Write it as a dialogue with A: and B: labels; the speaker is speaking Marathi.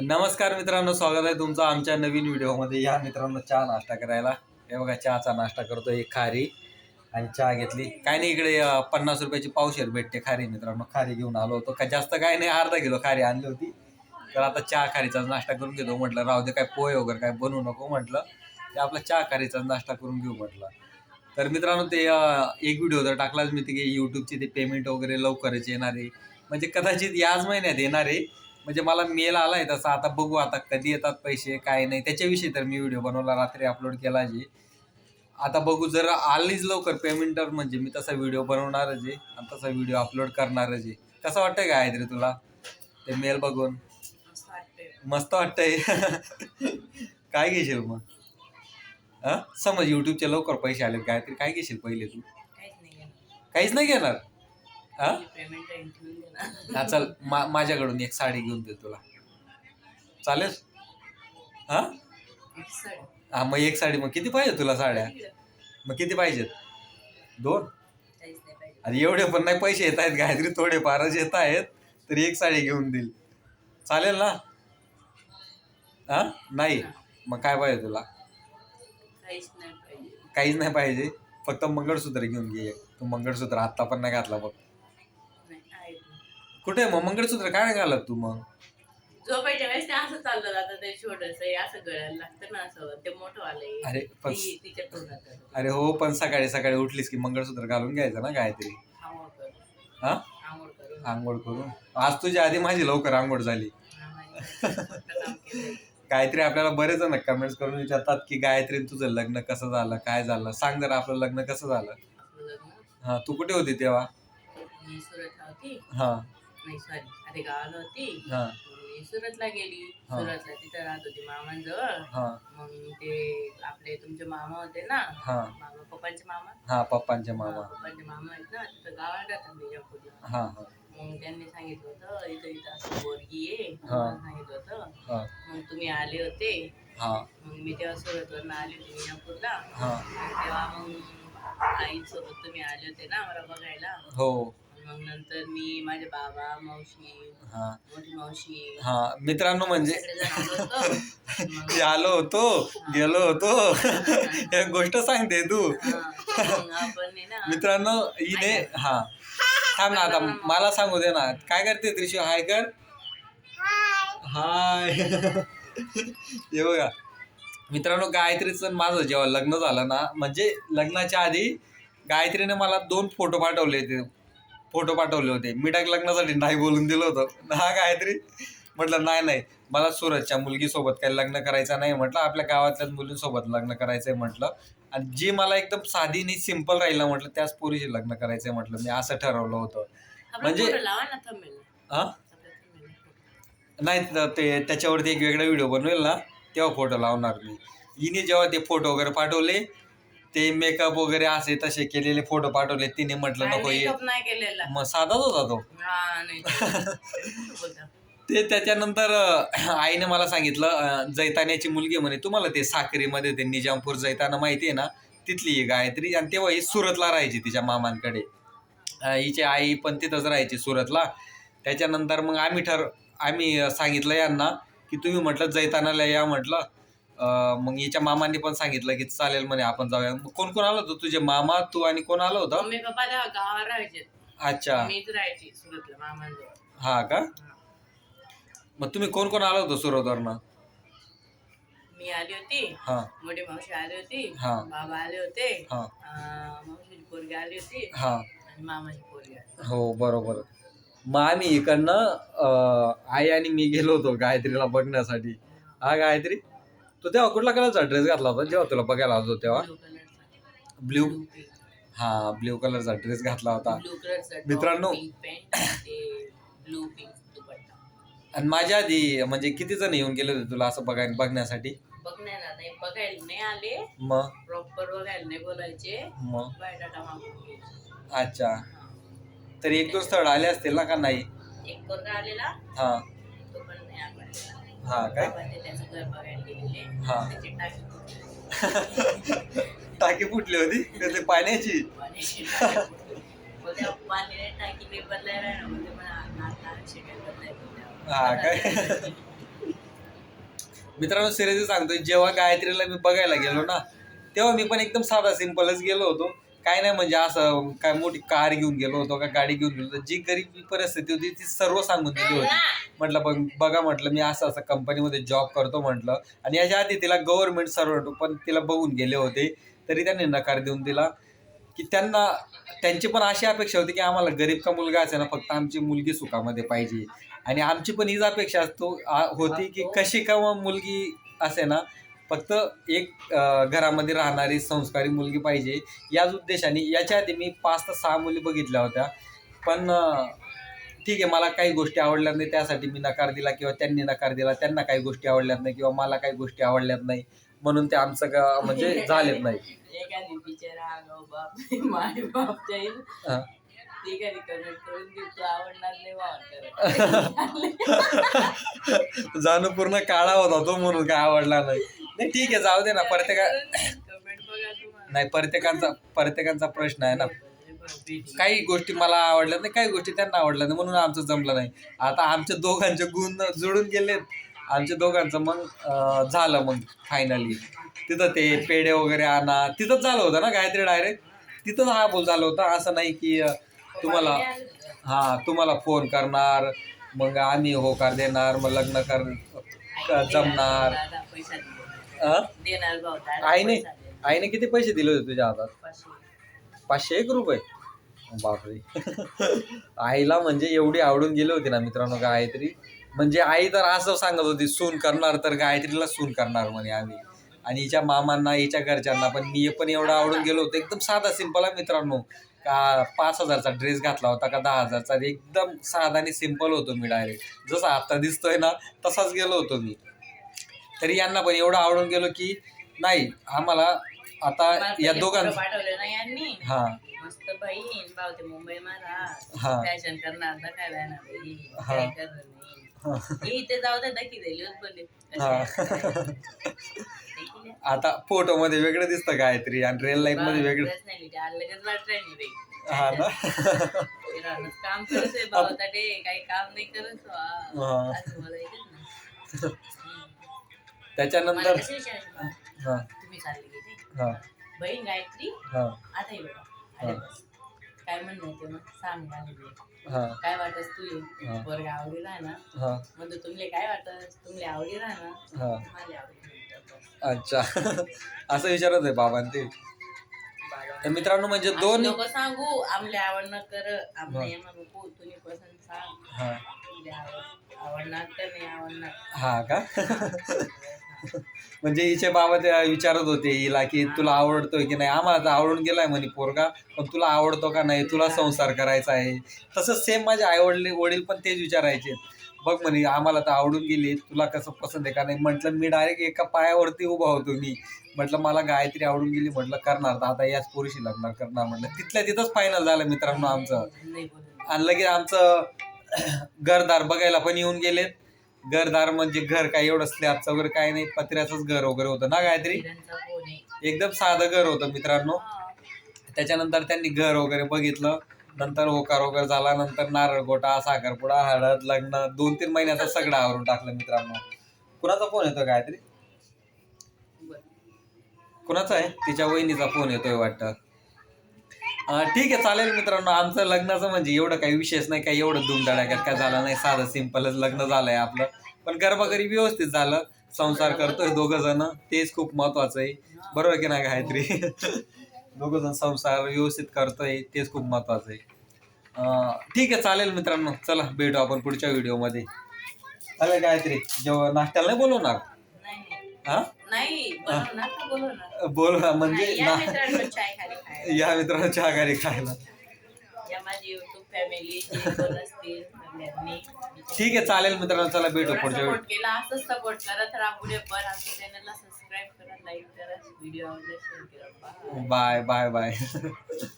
A: नमस्कार मित्रांनो स्वागत आहे तुमचं आमच्या नवीन व्हिडिओमध्ये. या मित्रांनो चहा नाश्ता करायला. हे बघा चहाचा नाश्ता करतो एक खारी आणि चहा घेतली. काय नाही इकडे पन्नास रुपयाची पावशेर भेटते खारी मित्रांनो. खारी घेऊन आलो होतो. का जास्त काय नाही अर्धा किलो खारी आणली होती. तर आता चहा खारीचा नाश्ता करून घेतो म्हटलं. राहू दे काय पोहे वगैरे काय बनवू नको म्हटलं. ते आपला चहा खारीचा नाश्ता करून घेऊ म्हटलं. तर मित्रांनो ते एक व्हिडिओ तर टाकलाच मी ते की यूट्यूबचे ते पेमेंट वगैरे लवकरच येणार आहे. म्हणजे कदाचित याच महिन्यात येणार आहे. म्हणजे मला मेल आलाय तसा आता बघू आता कधी येतात पैसे काय नाही. त्याच्याविषयी तर मी व्हिडिओ बनवला रात्री अपलोड केला जी आता बघू जर आलीच लवकर पेमेंट तर म्हणजे मी तसा व्हिडिओ बनवणारच आहे. आणि तसा व्हिडिओ अपलोड करणारच आहे. कसं वाटतंय काय रे तुला? ते मेल बघून. मस्त वाटतंय. काय घेशील मग? हा समज युट्यूबचे लवकर पैसे आले काहीतरी काय घेशील पहिले तू? काहीच नाही घेणार? हा? हा चल मा माझ्याकडून एक साडी घेऊन दे तुला. चालेल? हा? हा मग एक साडी मग किती पाहिजे तुला साड्या? मग किती पाहिजेत? दोन? अरे एवढे पण नाही पैसे येत आहेत गायत्री थोडे फारच येत आहेत तर एक साडी घेऊन देईल. चालेल ना? हा? नाही? मग काय पाहिजे तुला? काहीच नाही पाहिजे. फक्त मंगळसूत्र घेऊन घे. तू मंगळसूत्र आत्ता पण नाही घातला बघ. कुठे मग मंगळसूत्र काय घालत तू मग?
B: झोपायच्या वेळेस ते असं चाललं जातं ते छोटस असं गळ्याला लागतं ना असं ते मोठं आलंय
A: अरे पण
B: ती तिच्या तोंडात
A: अरे हो पण सकाळी सकाळी उठलीस की मंगळसूत्र घालून घ्यायचं ना काहीतरी.
B: आंघोळ करून.
A: हा?
B: आंघोळ करून.
A: आंघोळ करून. आज तुझ्या आधी माझी लवकर आंघोळ झाली.
B: नाही. मोठं काम केलंय.
A: गायत्री आपल्याला बरेच जण कमेंट्स करून विचारतात की गायत्री तुझं लग्न कसं झालं? काय झालं? सांग जरा आपलं लग्न कसं झालं?
B: आपलं लग्न?
A: हा तू कुठे होती तेव्हा?
B: मी सुरतला होती.
A: हा.
B: नाही सॉरी आधी गावाला होती.
A: हा.
B: मी सुरतला गेली.
A: हा.
B: सुरतला तिथं राहत होती मामांजवळ.
A: हा.
B: मग ते आपले तुमचे मामा होते ना.
A: हा.
B: मामा पप्पांचे मामा?
A: हा पप्पांचे मामा.
B: पप्पांचे मामा आहेत ना. तिथं गावाला राहतात बिजापूरला
A: हा हा.
B: मग त्यांनी सांगितलं होतं इथं इथं असं पोरगी आहे.
A: हा.
B: मला सांगितलं होतं.
A: हा.
B: मग तुम्ही आले होते.
A: हा.
B: मग मी तेव्हा सुरतवरनं आली होती विजापूरला
A: हा.
B: तेव्हा मग आईसोबत तुम्ही आले होते ना मला बघायला.
A: हो.
B: मग नंतर मी माझे बाबा मावशी
A: हा.
B: मोठी मावशी.
A: हा मित्रांनो म्हणजे.
B: सगळेजण आलो होतो मग
A: मी आलो होतो. गेलो होतो एक गोष्ट सांगते तू.
B: हा, मग आपण आहे ना.
A: मित्रांनो हिने हा. थांब ना आता मला सांगू दे ना. काय करते त्रिशू? हाय कर. हाय. हे बघा. मित्रांनो गायत्रीचं माझं जेव्हा लग्न झालं ना म्हणजे लग्नाच्या आधी गायत्रीने मला दोन फोटो पाठवले होते. फोटो पाठवले होते. मी टाक लग्नासाठी नाही बोलून दिलं होतं. हा गायत्री म्हटलं नाही नाही. मला सुरतच्या मुलगीसोबत काही लग्न करायचं नाही म्हटलं. आपल्या गावातल्याच मुलींसोबत लग्न करायचंय म्हटलं. आणि जी मला एकदम साधी आणि सिंपल राहिलं म्हटलं त्याच पोरीशी लग्न करायचंय म्हटलं. मी असं ठरवलं होतं. म्हणजे-
B: ना.
A: हा. नाही ते त्याच्यावरती एक वेगळा व्हिडिओ बनवेल ना? तेव्हा फोटो लावणार मी. हिने जेव्हा ते फोटो वगैरे पाठवले ते मेकअप वगैरे असे तसे केलेले फोटो पाठवले. तिने म्हटलं नको हे
B: नाही केलेला.
A: मग साधाच होता तो.
B: हा नाही. बोलता.
A: ते त्याच्यानंतर अं, आईने मला सांगितलं अं, जैतान्याची मुलगी म्हणे. तुम्हाला ते साक्रीमध्ये ते निजामपूर जैताना माहिती आहे ना तिथली ही गायत्री. आणि तेव्हा ही सुरतला राहायची तिच्या मामांकडे. अं, हिची आई पण तिथंच राहायची सुरतला. त्याच्यानंतर मग आम्ही ठर आम्ही अं, सांगितलं यांना की तुम्ही म्हटलं जैतानाला या म्हटलं. अं, मग हिच्या मामांनी पण सांगितलं की चालेल म्हणे आपण जाऊया. मग कोण कोण आलं होतं? तुझे मामा तू आणि कोण आलं होतं?
B: मम्मी पप्पा तेव्हा राहायचे.
A: अच्छा.
B: मीच राहायची सुरतला मामांजवळ.
A: हा का?
B: हा.
A: मग तुम्ही कोण कोण आलं होतं सुरतवरनं?
B: मी आली होती.
A: हा.
B: मोठी मावशी आली होती.
A: हा.
B: बाबा आले होते.
A: हा.
B: अं, मावशीची पोरगी आली होती.
A: हा.
B: आणि मामाची पोरगी आली
A: हो बरोबर. मग आम्ही इकडनं अं, आई आणि मी गेलो होतो गायत्रीला बघण्यासाठी. हा गायत्री? तू तेव्हा कुठला कलरचा ड्रेस घातला होता? जेव्हा तुला बघायला होतो तेव्हा? ब्ल्यू हा ब्ल्यू कलरचा ड्रेस घातला होता. मित्रांनो. आणि माझ्या आधी म्हणजे किती जण येऊन गेले होते तुला असं बघाय बघण्यासाठी?
B: बघण्याला नाही बघायला नाही आले.
A: मग?
B: प्रॉपर बघायला नाही बोलायचे.
A: मग?
B: बायोडाटा मागून घ्यायचे.
A: अच्छा. तर एक दोन स्थळ आले असतील ना का नाही?
B: एक पोरगा आलेला.
A: हा. हा काय?
B: बाबा ते त्याचं घर बघायला गेलेले
A: हा.
B: त्याची टाकी फुटली.
A: टाकी फुटली होती? का ते पाण्याची?
B: पाण्याची टाकी फुटली. मग त्या पाण्याने टाकी नाही बदलायला ना? मला नाक नाक शिकायला बदलायला
A: हा काय? मित्रांनो सिरियसली सांगतोय जेव्हा गायत्रीला मी बघायला गेलो ना तेव्हा मी पण एकदम साधा सिंपलच गेलो होतो. काय नाही म्हणजे असं काय मोठी कार घेऊन गेलो होतो का गाडी घेऊन गेलो होतो. जी गरीबी परिस्थिती होती ती सर्व सांगून दिली होती. म्हटलं बघ बघा म्हटलं मी असं असं कंपनीमध्ये जॉब करतो म्हटलं. आणि याच्या आधी तिला गव्हर्नमेंट सर्वंट पण तिला बघून गेले होते. तरी त्यांनी नकार देऊन दिला. की त्यांना त्यांची पण अशी अपेक्षा होती की आम्हाला गरीब का मुलगा असे ना फक्त आमची मुलगी सुखामध्ये पाहिजे. आणि आमची पण हीच अपेक्षा असतो होती की कशी का मुलगी असे ना फक्त एक घरामध्ये राहणारी संस्कारी मुलगी पाहिजे. याच उद्देशाने याच्या आधी मी पाच ते सहा मुली बघितल्या होत्या. पण ठीक आहे मला काही गोष्टी आवडल्या नाही त्यासाठी मी नकार दिला किंवा त्यांनी नकार दिला. त्यांना काही गोष्टी आवडल्यात नाही किंवा मला काही गोष्टी आवडल्यात नाही. म्हणून ते आमचं गा- म्हणजे झालेत नाही. जाणू पूर्ण काळा होता तो म्हणून काय आवडला नाही. नाही ठीक आहे जाऊ दे ना प्रत्येका नाही प्रत्येकांचा प्रत्येकांचा प्रश्न आहे ना. काही गोष्टी मला आवडल्या नाही काही गोष्टी त्यांना आवडल्या नाही म्हणून आमचं जमलं नाही. आता आमच्या दोघांचे गुण जुळून गेलेत. आमच्या दोघांचं मग झालं मग फायनली तिथं ते पेढे वगैरे आणा. तिथंच झालं होतं ना गायत्री डायरेक्ट तिथंच हा बोल झालं होतं. असं नाही की तुम्हाला हा तुम्हाला फोन करणार मग आम्ही होकार देणार मग लग्न कर जमणार.
B: देणार
A: आईने. आईने किती पैसे दिले होते तुझ्या हातात?
B: पाचशे.
A: पाचशे एक रुपये? बापरे. आईला म्हणजे एवढी आवडून गेली होती ना मित्रांनो गायत्री. म्हणजे आई तर असं सांगत होती सून करणार तर गायत्रीला सून करणार म्हणे आम्ही. आणि हिच्या मामांना हिच्या घरच्यांना पण मी पण एवढं आवडून गेलो होतो. एकदम साधा सिंपल आहे मित्रांनो. का पाच हजारचा ड्रेस घातला होता का दहा हजारचा? एकदम साधा आणि सिंपल होतो मी डायरेक्ट जसं आता दिसतोय ना तसाच गेलो होतो मी. तरी यांना पण एवढं आवडून गेलो की नाही आम्हाला आता या
B: पहिले
A: दोघां
B: फोटो पाठवले ना यांनी?
A: हा.
B: मस्त बहीण भाऊ ते मुंबई मला. फॅशन करणार.
A: हा.
B: काय करणार इथे जाऊ दे दिली
A: हा. आता फोटो मध्ये वेगळं दिसतं गायत्री आणि रिअल लाईफमध्ये वेगळं. हा ना?
B: काम करत काही काम नाही करत
A: त्याच्यानंतर? हा
B: तुम्ही चालले गेले.
A: हा.
B: बहीण गायत्री
A: हा.
B: आता ये बघा. अरे बस. काय म्हणणं ते मग? सांग ना म्हणजे.
A: हा.
B: काय वाटत तू
A: हा.
B: पोरगा आवडीला ना?
A: हा.
B: म्हणजे तुमले काय वाटत? तुमले आवडीला ना?
A: हा.
B: मला.
A: अच्छा. असं विचारत आहे बाबांनी. ते तर मित्रांनो म्हणजे दोन
B: लोक सांगू आमले आवडणं कर. आमले येणं नको. तुम्ही पसंत सांग.
A: हा.
B: तुले आवड आवडणार तर नाही आवडणार.
A: हा का? म्हणजे हिचे बाबा ते विचारत होते हिला की तुला आवडतोय की नाही? आम्हाला तर आवडून गेलाय म्हणे पोरगा पण तुला आवडतो का नाही? तुला संसार करायचा आहे. तसंच सेम माझे आई वडील वडील पण तेच विचारायचे. बघ म्हणे आम्हाला तर आवडून गेली तुला कसं पसंत आहे का नाही? म्हटलं मी डायरेक्ट एका पायावरती उभा होतो मी. म्हटलं मला गायत्री आवडून गेली. म्हटलं करणार तर आता याच पोरीशी लग्न करणार. म्हटलं तिथल्या तिथंच फायनल झालं मित्रांनो आमचं. आणि लगेच आमचं घरदार बघायला पण येऊन गेलेत. घरदार म्हणजे घर काय एवढं स्लॅबचं वगैरे काय नाही. पत्र्याचंच घर वगैरे होतं ना गायत्री? एकदम साधं घर होतं मित्रांनो. त्याच्यानंतर त्यांनी घर वगैरे बघितलं. नंतर होकार वगैरे झाला. नंतर नारळ गोटा साखरपुडा हळद लग्न दोन तीन महिन्याचं सगळं आवरून टाकलं मित्रांनो. कुणाचा फोन येतो गायत्री. कुणाचा आहे? तिच्या वहिनीचा फोन येतोय वाटतं. ठीक आहे चालेल मित्रांनो. आमचं लग्नाचं म्हणजे एवढं काही विशेष नाही काही एवढं धुमधडाक्यात काय झालं नाही. साधं सिंपलच लग्न झालंय आपलं. पण गर्भागरी व्यवस्थित झालं. संसार करतोय दोघं जण. तेच खूप महत्वाचं आहे. बरोबर की नाही गायत्री? दोघं जण संसार व्यवस्थित करतोय. तेच खूप महत्वाचं आहे. ठीक आहे चालेल मित्रांनो. चला भेटू आपण पुढच्या व्हिडिओमध्ये. चालेल गायत्री. जेव्हा नाश्त्याला नाही बोलवणार? हा?
B: नाही
A: बोल म्हणजे
B: या मित्रांनो
A: चहा घरी खायला. ठीक आहे चालेल मित्रांनो चला भेटू पुढच्या
B: सपोर्ट केला असंच सपोर्ट करत राहा पुढे पण आमच्या चॅनलला सबस्क्राईब करा लाईक करा व्हिडिओ आवडल्यास शेअर करा.
A: Bye bye bye.